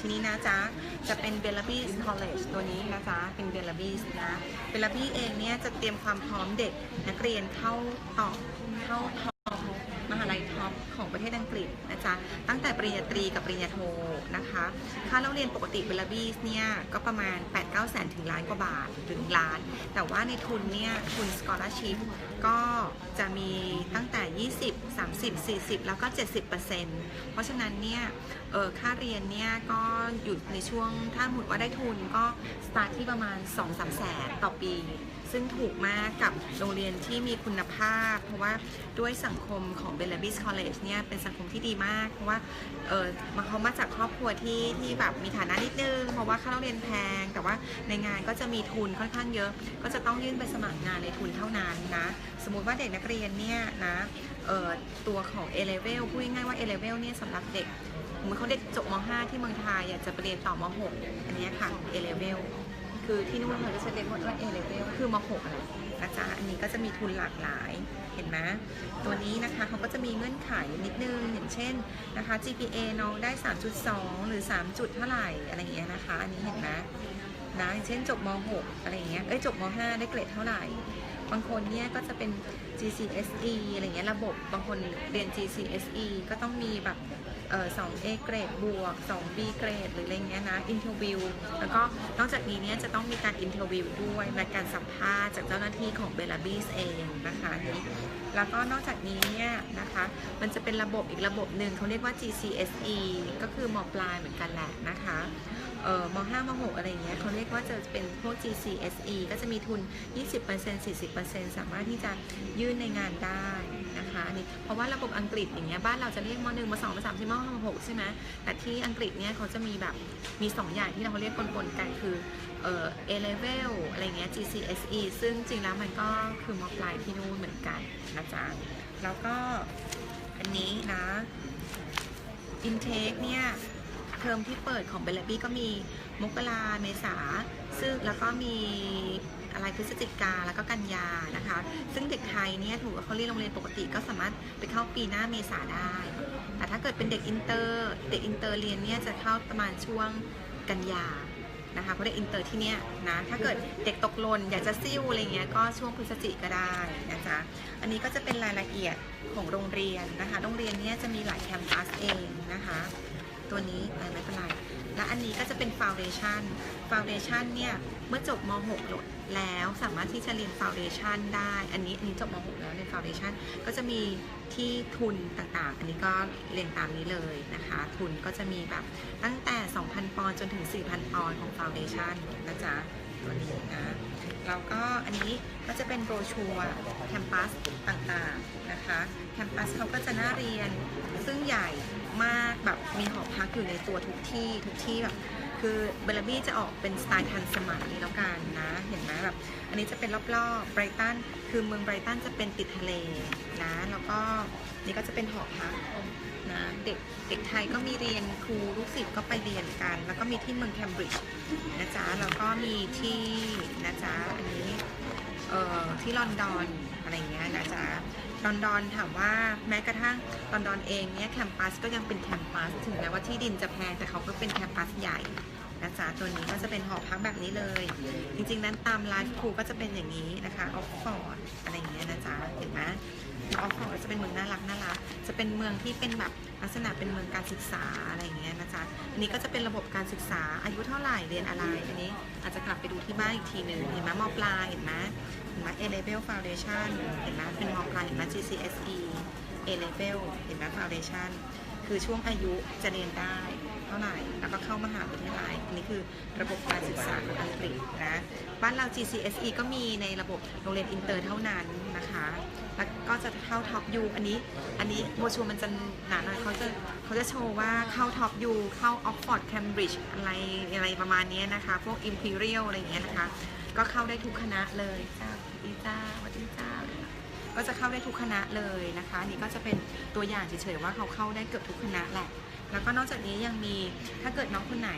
ทีนี้นะจ๊ะ จะเป็นเบลลาบีสคอลเลจตัวนี้นะจ๊ะ เป็นเบลลาบีสนะ เบลลาบีเองเนี่ยจะเตรียมความพร้อมเด็กนักเรียนเข้าต่อเข้าทอปมหาลัยท็อป ของประเทศอังกฤษนะจ๊ะตั้งแต่ปริญญาตรีกับปริญญาโทนะคะค่าเล่าเรียนปกติเบลบีสเนี่ยก็ประมาณ 8-9แสนถึงล้านกว่าบาทถึงล้าน แต่ว่าในทุนเนี่ยทุน scholarship ก็จะมีตั้งแต่ 20 30 40 แล้วก็ 70%เพราะฉะนั้นเนี่ยค่าเรียนเนี่ยก็อยู่ในช่วงถ้าหมุดว่าได้ทุนก็สตาร์ทที่ประมาณ 2-3แสนต่อปี ซึ่งถูกมากกับโรงเรียนที่มีคุณภาพ เพราะว่าด้วยสังคมของเบลลาบิสคอลเลจเนี่ยเป็นสังคมที่ดีมาก เพราะว่าเออมาเขามาจากครอบครัวที่ที่แบบมีฐานะนิดนึง เพราะว่าค่าเรียนแพง แต่ว่าในงานก็จะมีทุนค่อนข้างเยอะ ก็จะต้องยื่นไปสมัครงานในทุนเท่านั้นนะ สมมุติว่าเด็กนักเรียนเนี่ยนะเออตัวของ A level พูดง่ายๆว่า A level เนี่ยสำหรับเด็กเมือนเขาเด็กจบม .5 ที่เมืองไทยอยากจะไปเรียนต่อม .6 อันนี้ค่ะ A level คือที่นู่นเขาจะเรียกว่า A level คือม .6 อะไรนะจ๊ะอันนี้ก็จะมีทุนหลากหลายเห็นไหมตัวนี้นะคะเขาก็จะมีเงื่อนไขนิดนึงอย่างเช่นนะคะ GPA น้องได้ 3.2 หรือ 3 จุดเท่าไหร่อะไรอย่างเงี้ยนะคะอันนี้เห็นไหมนะอย่างเช่นจบม .6 อะไรอย่างเงี้ยเอ้ยจบม .5 ได้เกรดเท่าไหร่ บางคนเนี่ยก็จะเป็น GCSE อะไรเงี้ยระบบบางคนเรียน GCSE ก็ต้องมีแบบ เอ่อเกรดบวก 2B เกรดหรืออะไรเงี้ยนะอินเทอร์วิวแล้วก็นอกจากนี้เนี่ยจะต้องมีการอินเทอร์วิวด้วยและการสัมภาษณ์จากเจ้าหน้าที่ของเบล a บีสเองนะคะนี้แล้วก็นอกจากนี้เนี่ยนะคะมันจะเป็นระบบอีกระบบหนึ่งเขาเรียกว่า GCSE ก็คือมปลายเหมือนกันแหละนะคะเอ่อม5ม6อะไรเงี้ยเขาเรียกว่าจะเป็นพวก GCSE ก็จะมีทุน 20% 40%สามารถที่จะยื่นในงานได้นะคะนนี่เพราะว่าระบบอังกฤษอย่างเงี้ยบ้านเราจะเรียกม 1 ม 2 ม 3 ม 4 ม5ม6ใช่ไหมแต่ที่อังกฤษเนี่ยเขาจะมีแบบมี 2 อย่างที่เราเรียกปนๆกันคือเอ่อ A level อะไรเงี้ย GCSE ซึ่งจริงแล้วมันก็คือมปลายที่นู่นเหมือนกันนะจ๊ะแล้วก็อันนี้นะ intake เนี่ยเทอมที่เปิดของเบลลบี้ก็มีมกราเมษาซึ่งแล้วก็มี อะไรพฤศจิกาแล้วก็กันยานะคะ ซึ่งเด็กไทยเนี่ยถูกว่าเขาเรียนโรงเรียนปกติก็สามารถไปเข้าปีหน้าเมษาได้ แต่ถ้าเกิดเป็นเด็กอินเตอร์ เด็กอินเตอร์เรียนเนี่ยจะเข้าประมาณช่วงกันยานะคะเพราะเด็กอินเตอร์ที่เนี่ยนะถ้าเกิดเด็กตกหล่นอยากจะซิ่วอะไรเงี้ยก็ช่วงพฤศจิกก็ได้นะจ๊ะอันนี้ก็จะเป็นรายละเอียดของโรงเรียนนะคะ โรงเรียนเนี่ยจะมีหลายแคมปัสเองนะคะ ตัวนี้ไม่เป็นไร และอันนี้ก็จะเป็นฟาวเดชันฟาวเดชันเนี่ยเมื่อจบม .6 หลดแล้วสามารถที่จะเรียนฟาวเดชันได้ อันนี้อันนี้จบม .6 แล้วเรียนฟาวเดชันก็จะมีที่ทุนต่างๆ อันนี้ก็เรียนตามนี้เลยนะคะ ทุนก็จะมีแบบตั้งแต่ 2,000 ปอนด์จนถึง 4,000 ปอนด์ของฟาวเดชันนะจ๊ะตัวนี้นะแล้วก็อันนี้ก็จะเป็นโบรชัวร์แคมปัสต่างๆนะคะ แคมปัสเขาก็จะน่าเรียนซึ่งใหญ่ มากแบบมีหอพักอยู่ในตัวทุกที่ทุกที่แบบคือเบลลาบี้จะออกเป็นสไตล์ทันสมัยแล้วกันนะ เห็นไหมแบบอันนี้จะเป็นรอบๆไบรตันคือเมืองไบรตันจะเป็นติดทะเลนะแล้วก็นี่ก็จะเป็นหอพักนะเด็กเด็กไทยก็มีเรียนครูลูกศิษย์ก็ไปเรียนกัน แล้วก็มีที่เมืองแคมบริดจ์นะจ๊ะแล้วก็มีที่นะจ๊ะอันนี้ เอ่อที่ลอนดอนอะไรเงี้ยนะจ๊ะลอนดอนถามว่าแม้กระทั่งลอนดอนเองเนี่ยแคมปัสก็ยังเป็นแคมปัสถึงแม้ว่าที่ดินจะแพงแต่เขาก็เป็นแคมปัสใหญ่นะจ๊ะตัวนี้ก็จะเป็นหอพักแบบนี้เลย จริงๆนั้นตามไลฟ์ครูก็จะเป็นอย่างนี้นะคะออฟฟอร์ดอะไรเงี้ยนะจ๊ะเห็นไหม ออฟฟอร์ดจะเป็นเมืองน่ารักน่ารักจะเป็นเมืองที่เป็นแบบลักษณะเป็นเมืองการศึกษาอะไรเงี้ยนะจ๊ะอันนี้ก็จะเป็นระบบการศึกษาอายุเท่าไหร่เรียนอะไรอันนี้อาจจะกลับไปดูที่บ้านอีกทีหนึ่งเห็นไหมมอปลายเห็นไหมเห็นไหม A level foundation เห็นไหมเป็นมอปลายเห็นไหม GCSE A level เห็นไหม foundation คือช่วงอายุจะเรียนได้ เท่าไหร่ แล้วก็เข้ามหาวิทยาลัยนนี้คือระบบการศึกษาของอังกฤษนะบ้านเรา GCSE ก็มีในระบบโรงเรียนอินเตอร์เท่านั้นนะคะ แล้วก็จะเข้าท็อปยูอันนี้อันนี้โบชัวมันจะหนาหน่อยเขาจะเขาจะโชว์ว่าเข้าท็อปยูเข้าออกฟอร์ดแคมบริดจ์อะไรอะไรประมาณนี้นะคะ พวก Imperial อะไรอย่างเงี้ยนะคะ ก็เข้าได้ทุกคณะเลยจ้าสวัสดีจ้าวัสดีจ้าก็จะเข้าได้ทุกคณะเลยนะคะ นี่ก็จะเป็นตัวอย่างเฉยๆว่าเขาเข้าได้เกือบทุกคณะแหละ แล้วก็นอกจากนี้ยังมีถ้าเกิดน้องคนไหน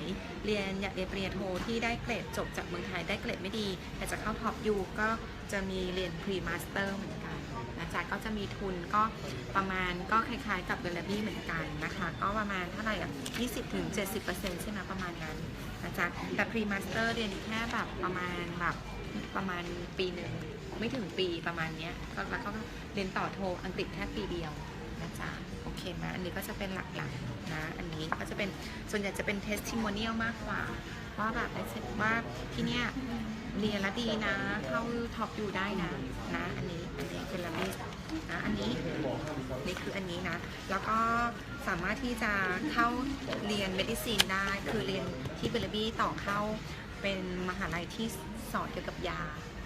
เรียนอยากเรียนปริญญาโทที่ได้เกรดจบจากเมืองไทยได้เกรดไม่ดีแต่จะเข้าท็อปยูก็จะมีเรียนพรีมาสเตอร์เหมือนกันนะจ๊ะก็จะมีทุนก็ประมาณก็คล้ายๆกับเบลบี้เหมือนกันนะคะก็ประมาณเท่าไหร่อะ20ถึง70%ใช่ไหมประมาณนั้นนะจ๊ะแต่พรีมาสเตอร์เรียนแค่แบบประมาณแบบประมาณปีหนึ่งไม่ถึงปีประมาณเนี้ยแล้วก็เรียนต่อโทอังกฤษแค่ปีเดียวนะจ๊ะ เคไหมอันนี้ก็จะเป็นหลักๆนะอันนี้ก็จะเป็นส่วนใหญ่จะเป็น testimonial มากกว่า ว่าแบบไอ้เสร็จว่าที่เนี่ยเรียนแล้วดีนะ เข้าท็อปอยู่ได้นะนะอันนี้อันนี้เป็นระเบียบนะอันนี้นี่คืออันนี้นะ แล้วก็สามารถที่จะเข้าเรียนเมดิซีนได้ คือเรียนที่เบลบี้ต่อเข้าเป็นมหาลัยที่สอนเกี่ยวกับยา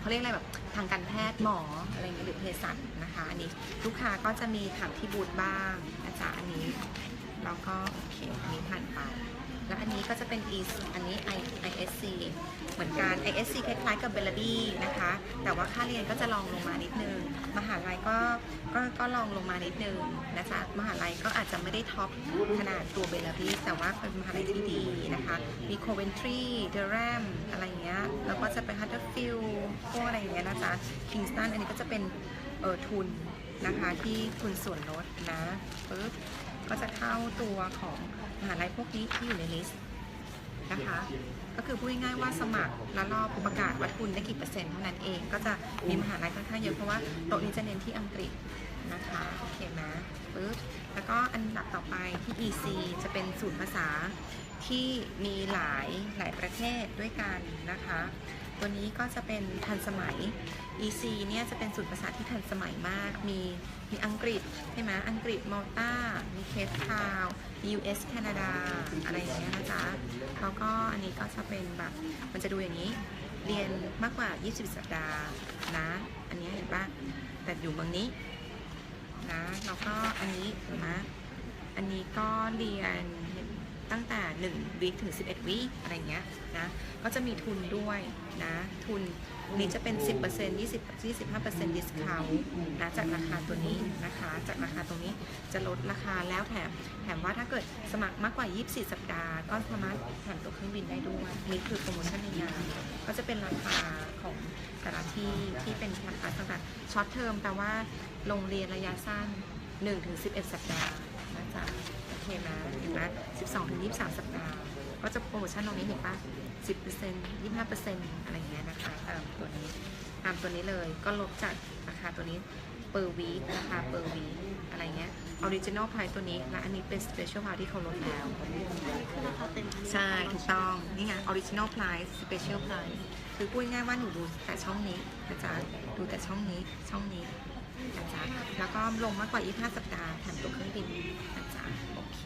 เขาเรียกอะไรแบบทางการแพทย์หมออะไรอย่างเงี้ยหรือเภสัชนะคะ อันนี้ลูกค้าก็จะมีถามที่บูธบ้างนะจ๊ะอันนี้แล้วก็โอเคอันนี้ผ่านไป แล้วอันนี้ก็จะเป็น e อันนี้ ISC เหมือนกัน ISC คล้ายๆกับเบลลี่นะคะ แต่ว่าค่าเรียนก็จะลองลงมานิดนึง มหาลัยก็ก็ก็ลองลงมานิดนึงนะจ๊ะมหาลัยก็อาจจะไม่ได้ท็อปขนาดตัวเบลลี่แต่ว่าเป็นมหาลัยที่ดีนะคะ มี Coventry Durham อะไรเงี้ย แล้วก็จะเป็น Huddersfield พวกอะไรอย่างเงี้ยนะจ๊ะ Kingston อันนี้ก็จะเป็นเออทุนนะคะที่ทุนส่วนลดนะปึ๊บก็จะเข้าตัวของมหาลัยพวกนี้ที่อยู่ในลิสต์นะคะ ก็คือพูดง่ายๆว่าสมัครแล้วรอบประกาศวัดคุณได้กี่เปอร์เซ็นต์เท่านั้นเอง ก็จะมีมหาลัยค่อนข้างเยอะเพราะว่าโต๊ะนี้จะเน้นที่อังกฤษนะคะโอเคไหมปึ๊บ แล้วก็อันดับต่อไปที่ EC จะเป็นศูนย์ภาษาที่มีหลายหลายประเทศด้วยกันนะคะ ตัวนี้ก็จะเป็นทันสมัย EC เนี่ยจะเป็นศูนย์ภาษาที่ทันสมัยมาก มีมีอังกฤษใช่ไหมอังกฤษมอลตามีเคปทาวมี US แคนาดา อะไรอย่างเงี้ยนะจ๊ะแล้วก็อันนี้ก็จะเป็นแบบมันจะดูอย่างนี้ เรียนมากกว่า 20 สัปดาห์นะ อันนี้เห็นปะแต่อยู่เมืองนี้ นะแล้วก็อันนี้นไหมอันนี้ก็เรียนตั้งแต่1วีคถึง 11วีคอะไรเงี้ยนะก็จะมีทุนด้วยนะทุนนี้จะเป็น 10% 20 25% discount นะจากราคาตัวนี้นะคะ จากราคาตรงนี้จะลดราคาแล้วแถมแถมว่าถ้าเกิดสมัครมากกว่า 24 สัปดาห์ ก็สามารถแถมตัวเครื่องบินได้ด้วย นี่คือโปรโมชั่นในงาน ก็จะเป็นราคาของแต่ละที่ที่เป็นราคาต่างๆช็อตเทอมแปลว่าโรงเรียนระยะสั้น 1-11 สัปดาห์นะจ๊ะโอเคนะเห็นไหม12-23 สัปดาห์ ก็จะโปรโมชั่นตรงนี้เห็นปะ10% 25%อะไรอย่างเงี้ยนะคะตามตัวนี้ตามตัวนี้เลยก็ลดจากราคาตัวนี้ per week ราคา per week อะไรเงี้ย ออริจินอลพายตัวนี้และอันนี้เป็นสเปเชียลพายที่เขาลดแล้ว ใช่ ถูกต้อง นี่ไงออริจินอลพายสเปเชียลพายคือพูดง่ายว่าหนูดูแต่ช่องนี้นะจ๊ะดูแต่ช่องนี้ช่องนี้นะจ๊ะแล้วก็ลงมากกว่า 25 สัปดาห์แถมตัวเครื่องบินนะจ๊ะโอเค